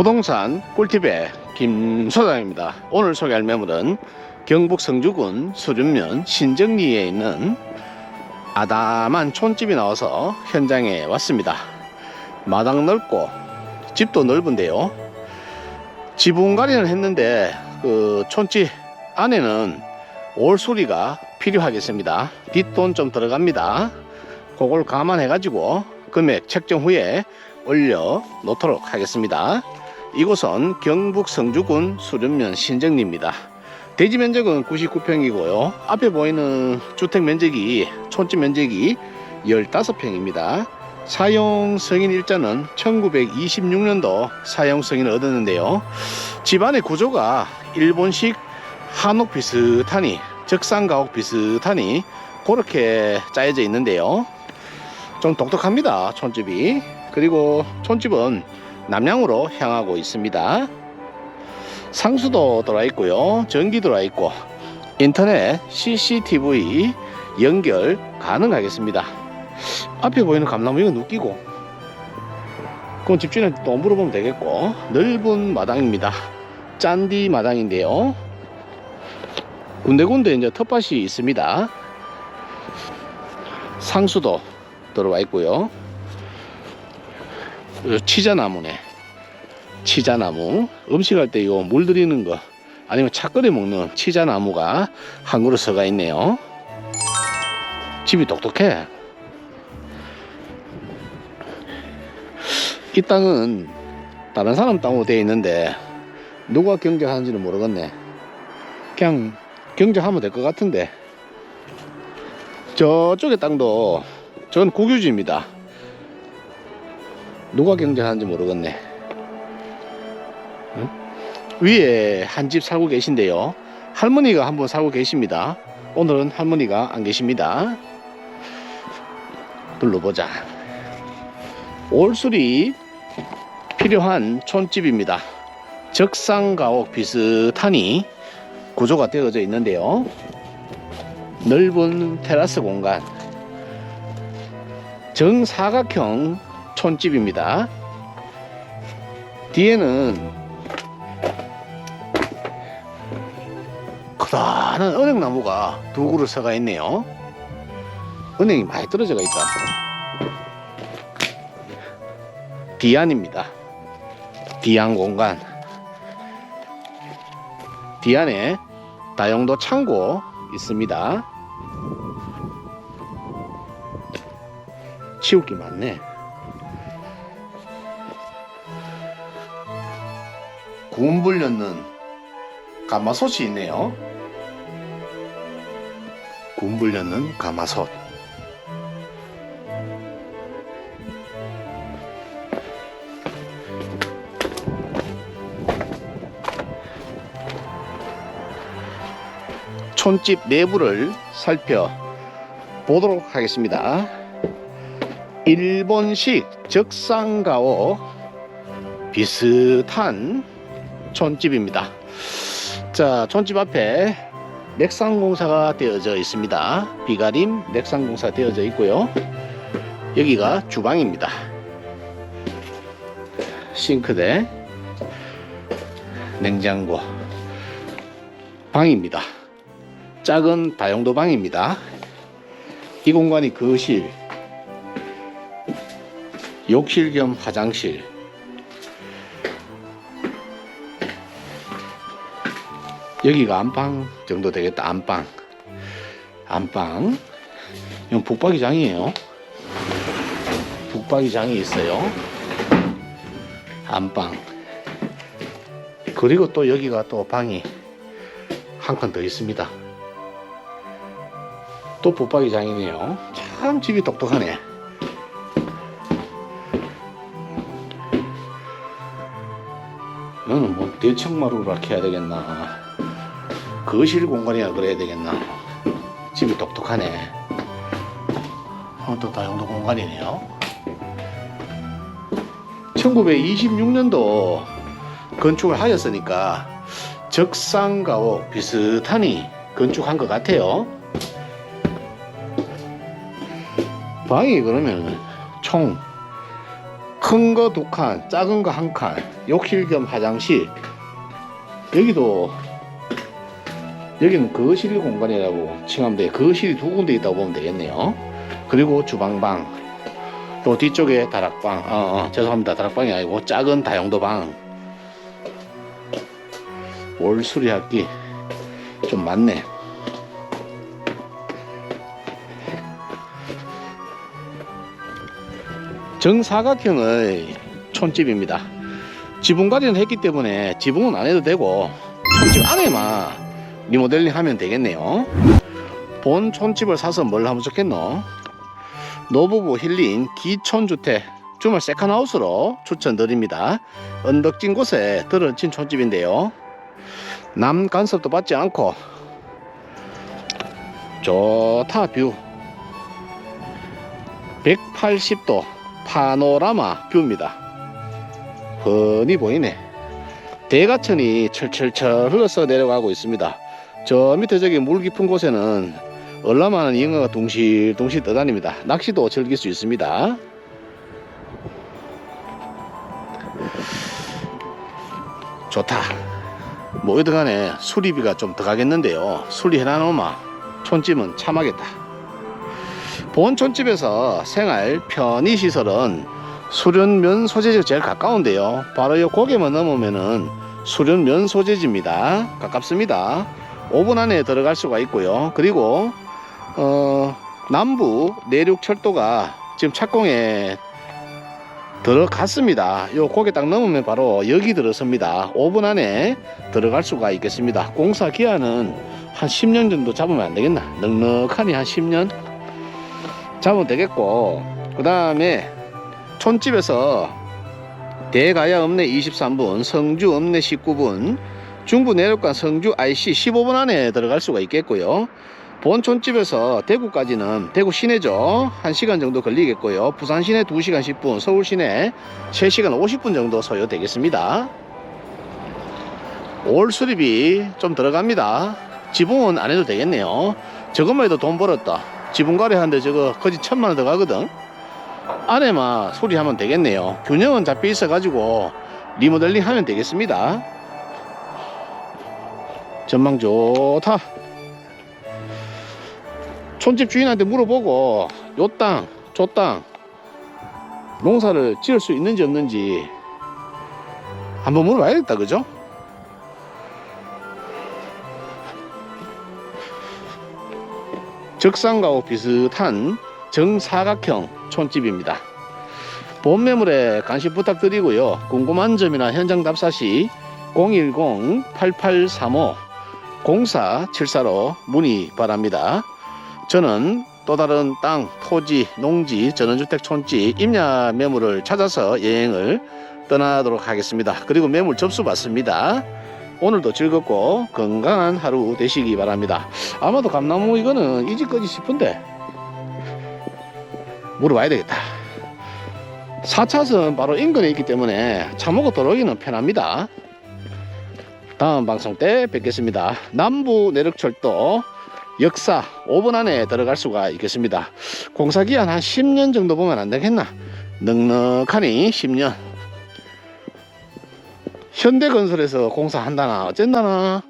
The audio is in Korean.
부동산 꿀팁의 김 소장입니다. 오늘 소개할 매물은 경북 성주군 수륜면 신정리에 있는 아담한 촌집이 나와서 현장에 왔습니다. 마당 넓고 집도 넓은데요. 지붕 가리는 했는데 그 촌집 안에는 올수리가 필요하겠습니다. 뒷돈 좀 들어갑니다. 그걸 감안해 가지고 금액 책정 후에 올려 놓도록 하겠습니다. 이곳은 경북 성주군 수륜면 신정리입니다. 대지 면적은 99평이고요. 앞에 보이는 주택 면적이 촌집 면적이 15평입니다. 사용 승인 일자는 1926년도 사용 승인을 얻었는데요. 집안의 구조가 일본식 한옥 비슷하니 적상 가옥 비슷하니 그렇게 짜여져 있는데요. 좀 독특합니다. 촌집이. 그리고 촌집은 남향으로 향하고 있습니다. 상수도 들어와 있고요. 전기 들어와 있고 인터넷 CCTV 연결 가능하겠습니다. 앞에 보이는 감나무 이건 웃기고 그건 집주인한테 또 물어보면 되겠고 넓은 마당입니다. 짠디 마당인데요. 군데군데 이제 텃밭이 있습니다. 상수도 들어와 있고요. 요 치자나무네. 치자나무. 음식할 때요물 들이는 거 아니면 차 끓여 먹는 치자나무가 한 그루 서가 있네요. 집이 똑똑해. 이 땅은 다른 사람 땅으로 되어 있는데 누가 경작하는지는 모르겠네. 그냥 경작하면 될 것 같은데. 저쪽의 땅도 전 국유지입니다. 누가 경작하는지 모르겠네. 응? 위에 한 집 살고 계신데요. 할머니가 한 분 살고 계십니다. 오늘은 할머니가 안 계십니다. 둘러보자. 올수리 필요한 촌집입니다. 적상가옥 비슷하니 구조가 되어져 있는데요. 넓은 테라스 공간, 정사각형 촌집입니다. 뒤에는 커다란 은행나무가 두 그루 서가 있네요. 은행이 많이 떨어져가 있다. 뒤안입니다. 뒤안 공간. 뒤안에 다용도 창고 있습니다. 게 많네. 넣는 가마솥이 있네요. 넣는 가마솥. 촌집 내부를 살펴 보도록 하겠습니다. 일본식 적상가오 비슷한 촌집입니다. 자, 촌집 앞에 맥상공사가 되어져 있습니다. 비가림 맥상공사 되어져 있고요. 여기가 주방입니다. 싱크대, 냉장고, 방입니다. 작은 다용도 방입니다. 이 공간이 거실, 욕실 겸 화장실, 여기가 안방 정도 되겠다. 안방, 안방. 이건 북박이장이에요. 북박이장이 있어요. 안방. 그리고 또 여기가 또 방이 한 칸 더 있습니다. 또 붙박이장이네요. 참 집이 똑똑하네. 이거는 뭐 대청마루라 해야 되겠나. 거실 공간이라 그래야 되겠나. 집이 똑똑하네. 어, 또 다용도 공간이네요. 1926년도 건축을 하였으니까 적상가옥 비슷하니 건축한 것 같아요. 방이 그러면 총 큰 거 두 칸, 작은 거 한 칸, 욕실 겸 화장실. 여기도 여기는 거실 공간이라고 칭하면 돼. 거실이 두 군데 있다고 보면 되겠네요. 그리고 주방방. 또 뒤쪽에 다락방. 어, 어, 죄송합니다. 다락방이 아니고 작은 다용도 방. 올 수리하기 좀 많네. 정사각형의 촌집입니다. 지붕 관리는 했기 때문에 지붕은 안 해도 되고 촌집 안에만 리모델링 하면 되겠네요. 본 촌집을 사서 뭘 하면 좋겠노? 노부부 힐링 기촌주택 주말 세컨하우스로 추천드립니다. 언덕진 곳에 들어친 촌집인데요. 남 간섭도 받지 않고 좋다 뷰 180도 파노라마 뷰입니다. 훤히 보이네. 대가천이 철철철 흘러서 내려가고 있습니다. 저 밑에 저기 물 깊은 곳에는 얼라많은 잉어가 둥실둥실 떠다닙니다. 낚시도 즐길 수 있습니다. 좋다. 뭐이든 간에 수리비가 좀 더 가겠는데요. 수리해놔놓으마 촌집은 참하겠다. 본 촌집에서 생활 편의 시설은 수련면 소재지가 제일 가까운데요. 바로 이 고개만 넘으면은 수련면 소재지입니다. 가깝습니다. 5분 안에 들어갈 수가 있고요. 그리고 어, 남부 내륙 철도가 지금 착공에 들어갔습니다. 요 고개 딱 넘으면 바로 여기 들어섭니다. 5분 안에 들어갈 수가 있겠습니다. 공사 기한은 한 10년 정도 잡으면 안 되겠나? 넉넉하니 한 10년 잡으면 되겠고 그 다음에 촌집에서 대가야 읍내 23분, 성주 읍내 19분, 중부 내륙간 성주 IC 15분 안에 들어갈 수가 있겠고요. 본 촌집에서 대구까지는 대구 시내죠. 1시간 정도 걸리겠고요. 부산 시내 2시간 10분, 서울 시내 3시간 50분 정도 소요되겠습니다. 올 수리비 좀 들어갑니다. 지붕은 안 해도 되겠네요. 저것만 해도 돈 벌었다. 지붕 가래 하는데 저거 거의 천만 원 들어가거든. 안에만 수리하면 되겠네요. 균형은 잡혀 있어 가지고 리모델링 하면 되겠습니다. 전망 좋다. 촌집 주인한테 물어보고 요 땅, 저 땅 농사를 지을 수 있는지 없는지 한번 물어봐야겠다, 그죠? 적상가와 비슷한 정사각형 촌집입니다. 본 매물에 관심 부탁드리고요. 궁금한 점이나 현장 답사 시 010-8835-0474로 문의 바랍니다. 저는 또 다른 땅, 토지, 농지, 전원주택 촌지, 임야 매물을 찾아서 여행을 떠나도록 하겠습니다. 그리고 매물 접수 받습니다. 오늘도 즐겁고 건강한 하루 되시기 바랍니다. 아마도 감나무 이거는 이 집거지 싶은데 물어봐야 되겠다. 4차선 바로 인근에 있기 때문에 차 먹고 들어오기는 편합니다. 다음 방송 때 뵙겠습니다. 남부 내륙철도 역사 5분 안에 들어갈 수가 있겠습니다. 공사 기한 한 10년 정도 보면 안 되겠나? 넉넉하니 10년. 현대건설에서 공사한다나 어쩐다나